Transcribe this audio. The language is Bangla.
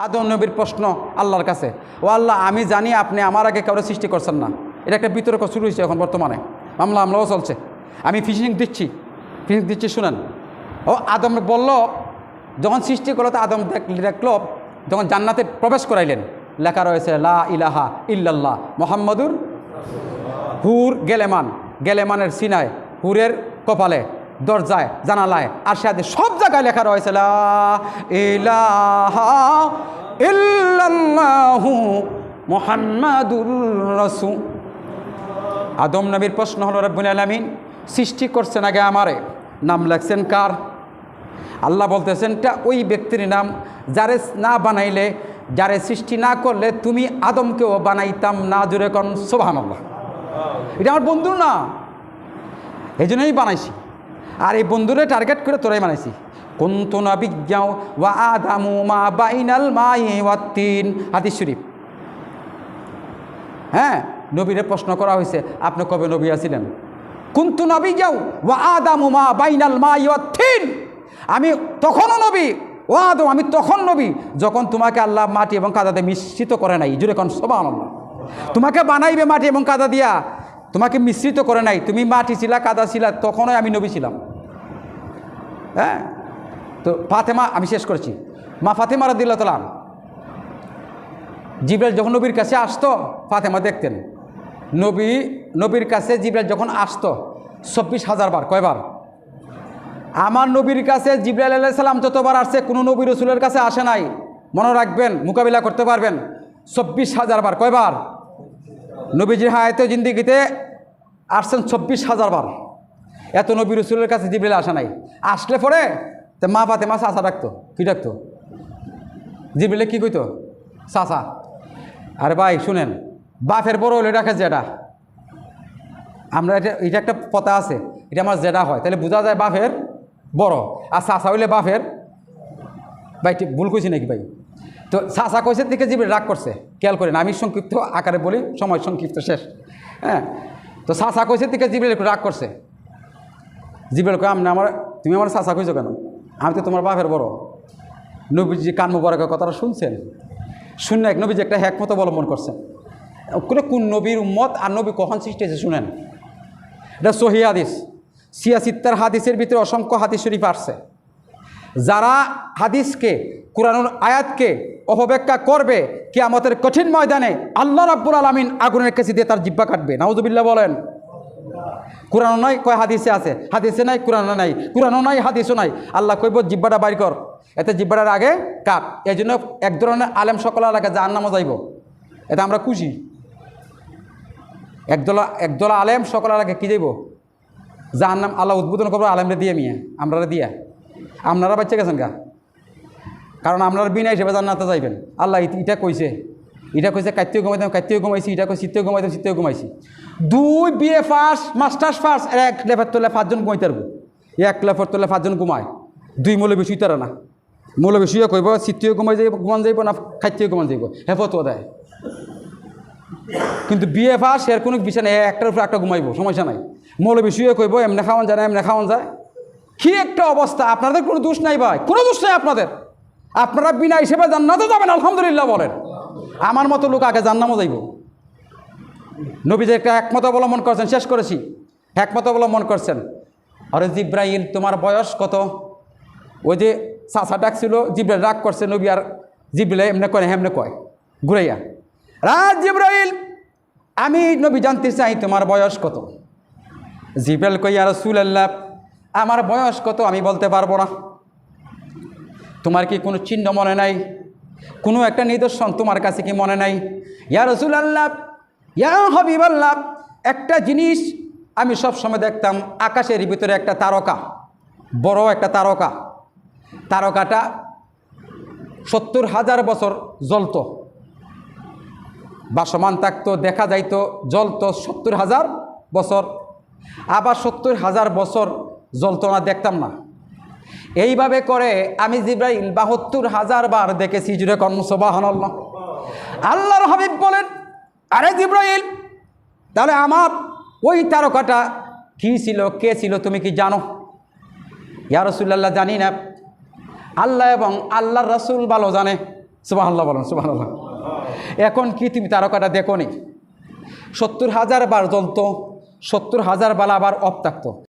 আদম নবীর প্রশ্ন আল্লাহর কাছে। ও আল্লাহ, আমি জানি আপনি আমার আগে কাউরে সৃষ্টি করছেন না। এটা একটা বিতর্ক শুরু হয়েছে এখন বর্তমানে। মামলা আমলাও চলছে। আমি ফিশিং দিচ্ছি। ফিশিং দিচ্ছি, শুনেন। ও আদম বলল, যখন সৃষ্টি করল তো আদম দেখ- দেখল, যখন জান্নাতে প্রবেশ করাইলেন, লেখা রয়েছে, লা ইলাহা ইল্লাল্লাহ, মোহাম্মদুর হুর গেলেমান। গেলেমানের সিনায়, হুরের কপালে। দরজায়, জানালায় আর সাথে সব জায়গায় লেখা রয়েছে আদম নবীর প্রশ্ন হলো, রব্বুল আলমিন সৃষ্টি করছেন আগে আমারে। নাম লেখছেন কার? আল্লাহ বলতেছেন তা ওই ব্যক্তির নাম যারে না বানাইলে, যারে সৃষ্টি না করলে তুমি আদমকেও বানাইতাম না। জুড়ে কন সোভান আল্লাহ এটা আমার বন্ধু না এই জন্যই বানাইছি। আর এই বন্ধুরে টার্গেট করে তোরাই বানাইছি। কুন্তু নবিজ্ঞাও ওয়া আদামু মা বাইনাল মাই ওয়াত্তিন হাদিস শরীফ। হ্যাঁ নবীরে প্রশ্ন করা হয়েছে আপনি কবে নবী আছিলেন? কুন্তু নবী যাও ওয়া আদামু মা বাইনাল মা ইয়থিন আমি তখনও নবী, ও আদম, আমি তখন নবী, যখন তোমাকে আল্লাহ মাটি এবং কাদাতে মিশ্রিত করে নাই। জুড়ে কোন সবান তোমাকে বানাইবে মাটি এবং কাদা দিয়া, তোমাকে মিশ্রিত করে নাই। তুমি মাটি ছিলা, কাদা ছিলা, তখনই আমি নবী ছিলাম। হ্যাঁ? তো ফাতেমা, আমি শেষ করছি। মা ফাতেমা রাদিল্লাহ তালাম জিব্রাইল যখন নবীর কাছে আসতো, ফাতেমা দেখতেন। নবী, নবীর কাছে জিব্রাইল যখন আসতো, চব্বিশ হাজার বার, কয়বার? আমার নবীর কাছে জিব্রাইল আল্লাহ সাল্লাম যতবার আসছে, কোনো নবী রসুলের কাছে আসে নাই। মনে রাখবেন, মোকাবিলা করতে পারবেন। চব্বিশ হাজার বার, কয়বার? নবীজির হায়াতে, জিন্দিগিতে আসছেন চব্বিশ হাজার বার। এত নবী রসুলের কাছে জিব্রাইল আসা নাই। আসলে পরে তো মা পাতে মা চাষা ডাকতো। কী ডাকতো? জিব্রাইলে কী কইতো? চাষা আরে ভাই, শুনেন বাফের বড় হলে ডাকে জেডা আমরা এটা এটা একটা পতা আছে, এটা আমার জেডা হয়। তাহলে বোঝা যায় বাফের বড়। আর চাষা হইলে বাফের ভাই, ঠিক ভুল কইছি নাকি ভাই? তো চাষা কইছে দিকে জিবে রাগ করছে। খেয়াল করেন, আমি সংক্ষিপ্ত আকারে বলি, সময় সংক্ষিপ্ত শেষ। হ্যাঁ? তো চাষা কইছে দিকে জিবের একটু রাগ করছে। জিবের কয় আমি আমার, তুমি আমার চাষা কইছো কেন? আমি তো তোমার বাপের বড়। নবীজি কান মুবারকের কথাটা শুনছেন? শুনে এক নবীজি একটা হ্যাকমত অবলম্বন করছেন। কোনো কোন নবীর মত আর নবী কখন সৃষ্টি হয়েছে শুনেন? এটা সহি হাদিস। সিয়া সিত্তার হাদিসের ভিতরে অসংখ্য হাদিস শরীফ আসছে। যারা হাদিসকে কোরআনুর আয়াতকে অপব্যাখ্যা করবে, কিয়ামতের কঠিন ময়দানে আল্লাহ রাব্বুল আলমিন আগুনের কাছে দিয়ে তার জিব্বা কাটবে। নাউজুবিল্লাহ বলেন। কোরআন নাই, কয় হাদিসে আছে? হাদিসে নাই কোরআন নাই। কোরআনও নাই, হাদিসও নাই। আল্লাহ কইব, জিব্বাটা বাইর কর। এতে জিব্বাটার আগে কাট। এই জন্য এক ধরনের আলেম সকলের আগে যার নামও যাইব। এটা আমরা খুশি। একদলা একদলা আলেম সকলের আগে কী যাইব? যার নাম আল্লাহ উদ্বোধন করব, আলেমরে দিয়ে মিয়া আমরা দিয়া। আপনারা বাচ্চা গেছেন গা? কারণ আপনারা বিনা হিসেবে জান্নাতে যাইবেন। আল্লাহ ইটা কইছে। এটা কইছে কাত্তিও ঘুমাইতাম কাত্তিও ঘুমাইছি এটা কই শীতেও ঘুমাইতাম শীতেও ঘুমাইছি দুই বিএ ফার্স্ট মাস্টার্স ফার্স্ট এক লেফার তোলে পাঁচজন ঘুমাইতে পারব এক লেফার তোলে পাঁচজন ঘুমায়। দুই মৌলবী শুইতারা না। মৌলবী শুয়ে কইব শীতেও ঘুমাই যাইব, ঘুমান যাইব না খাইতেও ঘুমান যাইব। হেফত দেয়। কিন্তু বিয়ে ফার্স্ট এর কোনো বিষয় নেই, একটার উপর একটা ঘুমাইব, সমস্যা নাই। মৌলবী শুয়ে কইব, এমনি খাওয়ান যায় না, এমনি খাওয়ান যায়। কি একটা অবস্থা, আপনাদের কোনো দোষ নাই ভাই, কোনো দোষ নাই আপনাদের। আপনারা বিনা হিসেবে জান্নাতে যাবেন, আলহামদুলিল্লাহ বলেন। আমার মতো লোক আগে জান্নামও যাইব। নবী যে একটা একমত অবলম্বন করছেন, শেষ করেছি। একমত অবলম্বন করছেন। আরে জিব্রাইল, তোমার বয়স কত? ওই যে চাষা ডাকছিল, জিব্রাইল রাগ করছে, নবী আর জিব্রাইল এমনি কয় হেমনে কয়। ঘুরাইয়া রাজ জিব্রাইল, আমি নবী জানতে চাই তোমার বয়স কত? জিব্রাইল কইয়া রসুল আল্লাহ আমার বয়স কত আমি বলতে পারব না। তোমার কি কোনো চিহ্ন মনে নাই? কোনো একটা নিদর্শন তোমার কাছে কি মনে নাই? ইয়া রসুল আল্লাহ ইয়া হবিব আল্লাহ একটা জিনিস আমি সব সময় দেখতাম, আকাশের ভিতরে একটা তারকা, বড় একটা তারকা। তারকাটা সত্তর হাজার বছর জ্বলত। বাসমান থাকতো, দেখা যাইতো জ্বলতো সত্তর হাজার বছর। আবার সত্তর হাজার বছর জ্বলতো না, দেখতাম না। এইভাবে করে আমি জিব্রাইল বাহাত্তর হাজার বার দেখেছি, জুড়ে কর্মসবাহন আল্লাহর হাবিব বলেন, আরে জিব্রাইল, তাহলে আমার ওই তারকাটা কী ছিল, কে ছিল, তুমি কি জানো? ইয়া রসুল্লাহ জানি না। আল্লাহ এবং আল্লাহর রসুল ভালো জানে। সুবাহ বলুন সুবাহ এখন কি তুমি তারকাটা দেখো নি সত্তর হাজার বার জ্বলত, সত্তর হাজার বালা আবার থাকতো